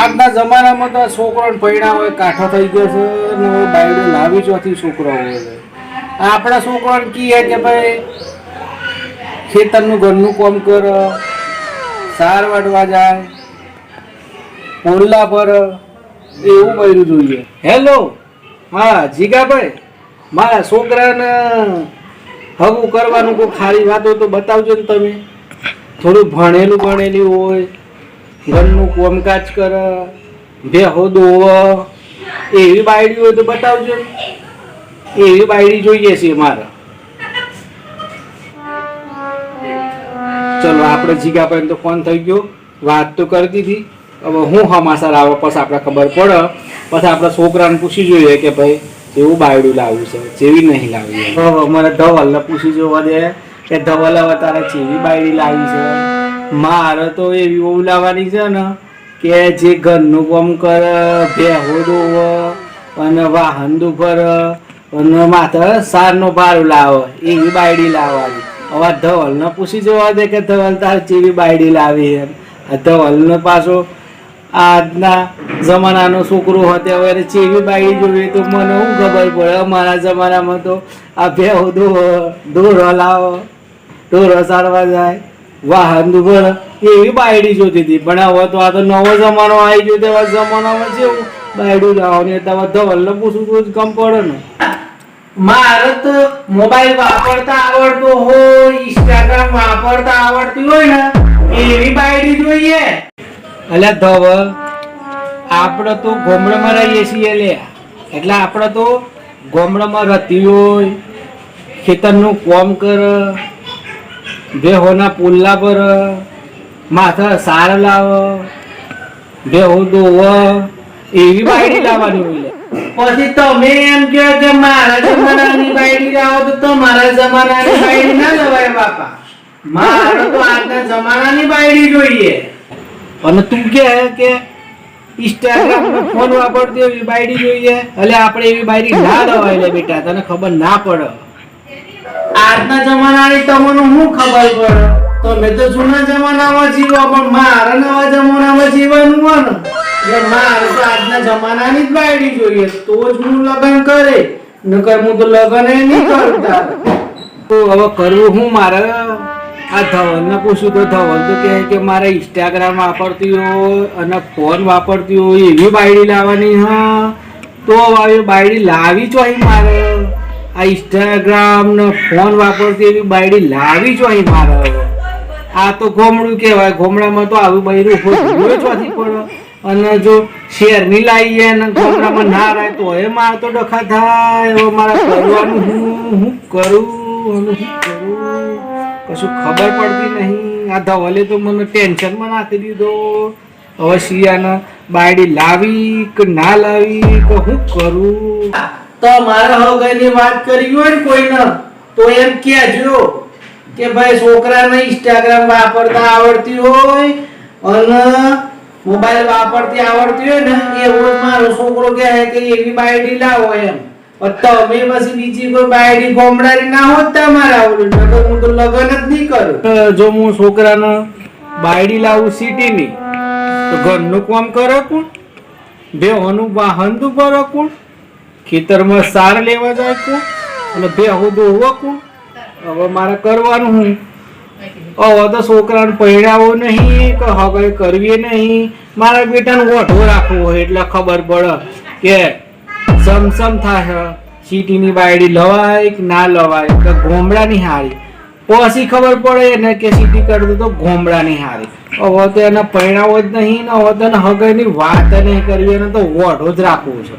આજના જમાનામાં તો છોકરો પૈણા હોય, કાઠો થઈ ગયો છે ને બાયડો લાવી ચોથી છોકરો હોય છે આપણા છોકરાને કહીએ કે ભાઈ, ખેતરનું ઘરનું કામ કર, સાર વાટવા જાય ઓરલા પર એવું બૈરું જોઈએ. હેલો હા જીગાભાઈ, મારા છોકરાને હગું કરવાનું કોઈ ખાલી વાતો તો બતાવજો ને તમે. થોડું ભણેલું ભણેલી હોય ઘરનું કોમકાજ કર ભેહો દોવ. એવી બાયડી હોય તો બતાવજો. એવી બાયડી જોઈએ છે મારે ચલો, આપણે જીગાભાઈ તો ફોન થઈ ગયો. વાત તો કરી દીધી હવે હું હમાસર આવે, પછી આપણે ખબર પડે. પછી આપણા છોકરાને પૂછી જોઈએ કે ભાઈ જેવું બાયડું લાવ્યું છે, જેવી નહીં લાવી અમારે ધવલને પૂછી જોવા દે કે ધવલ હવે તારે જેવી બાયડી લાવી છે? મારે તો એવી બહુ લાવવાની છે ને કે જે ઘરનું કામ કરે ભેહો દોવ અને વાહન દુભર અને માથે સારનો ભારું લાવો, એવી બાયડી લાવવાની. હવે ધવલને પૂછી જોવા દે કે ધવલ તાર ચેવી બાયડી લાવી એમ આ ધવલને પાછો આજના જમાનાનો છોકરો હતો, હવે ચેવી બાયડી જોવી તો મને શું ખબર પડે? અમારા જમાનામાં તો આ દો દોરો લાવો દોરો સારવા જાય. વાહન દુભર એવી બાયડી જોતી હતી. પણ હવે તો આ તો નવો જમાનો આવી ગયો. તેવા જમાનામાં જેવું બાયડું લાવવાની એટલે ધવલ ને પૂછું તો કમ પડે ને. મારે તો મોબાઈલ વાપરતા આવડતો હોય ઇન્સ્ટાગ્રામ વાપરતા આવડતી હોય ને એવી બાયડી જોઈએ. એટલે ધવલ આપણે તો ગોમડામાં રહીએ છીએ લે. એટલે આપણે તો ગોમડામાં રહેતી હોય ખેતરનું કોમ કર. બેહોના પુલ્લા પર માથા સાર લાવ બેહો દોવ એવી બાયડી લાવવાની હોય પછી તમે એમ કહો કે મારા જમાનાની બાયડી લાવો તો તમારા જમાનાની બાયડી ના લવાય બાપા. મારે તો આજના જમાનાની બાયડી જોઈએ. અને તું કે કે ઇન્સ્ટાગ્રામ ફોન વાપરતી એવી બાયડી જોઈએ. એટલે આપણે એવી બાયડી ના લવાય લે બેટા તને ખબર ના પડે. આજના જમાનાની તમને શું ખબર પડે? તમે તો જૂના જમાનામાં જીવો પણ મારા નવા જમાનામાં જીવવાનું હોય ને એટલે મારે તો આજના જમાનાની જ બાયડી જોઈએ. તો જ હું લગ્ન કરે. નકર હું તો લગ્ન એ નહીં કરતા. તો હવે કરવું હું મારે? આ ધવલને પૂછ્યું તો ધવલ તો કહે કે મારે ઇન્સ્ટાગ્રામ વાપરતી હોય અને ફોન વાપરતી હોય એવી બાયડી લાવવાની, હા. તો આવી બાયડી લાવી ચોઈ મારે? આ ઇન્સ્ટાગ્રામ ને ફોન વાપરતી એવી બાયડી લાવી ચોઈ મારે હવે. આ તો ગોમડું કહેવાય. ગોમડામાં તો આવું બૈરું હોય ચોથી પડે અને જો શેર શેરની લાવીએ અને ગોમડામાં ના રહે તો એ મારે તો ડખા થાય. હવે મારે કરવાનું હું હું કરું? શું કરું? કશું ખબર પડતી નહીં. આ ધવલે તો મને ટેન્શનમાં નાખી દીધો. હવે શિયાને બાયડી લાવી કે ના લાવી કે હું કરું? તો મારે હગાઈની વાત કરી હોય ને કોઈને, તો એમ કહેજો કે ભાઈ છોકરાને ઇન્સ્ટાગ્રામ વાપરતા આવડતી હોય અને મોબાઈલ વાપરતી આવડતી હોય ને, એ રોજ મારો છોકરો કહે કે એવી બાયડી લાવો એમ. તમે પછી બીજી કોઈ બાયડી ગોમડારી ના હોત તમારા ઓલું નગર હું તો લગન જ નહીં કરું. જો હું છોકરાને બાયડી લાવું સિટીની, તો ઘરનું કામ કરો કોણ? બેહોનું વાહન તો કરો કોણ? ખેતરમાં સાર લેવા જાય કોણ અને બેહો દોવા કોણ હવે મારે કરવાનું હું. હવે તો છોકરાને પહેરાવો નહીં, કે હવે કરવી નહીં. મારા બેટાને ઓઢો રાખવો હોય એટલે ખબર પડે કે સમસમ થાય, સિટીની બાયડી લવાય કે ના લવાય, કે ગોમડાની હારી. પછી ખબર પડે ને કે સિટી કરતું તો ગોમડાની હારી. હવે તો એને પહેરાવો જ નહીં, ને હવે તો એને હગાઈની વાત નહીં કરવી, એને તો ઓઢો જ રાખવો છે.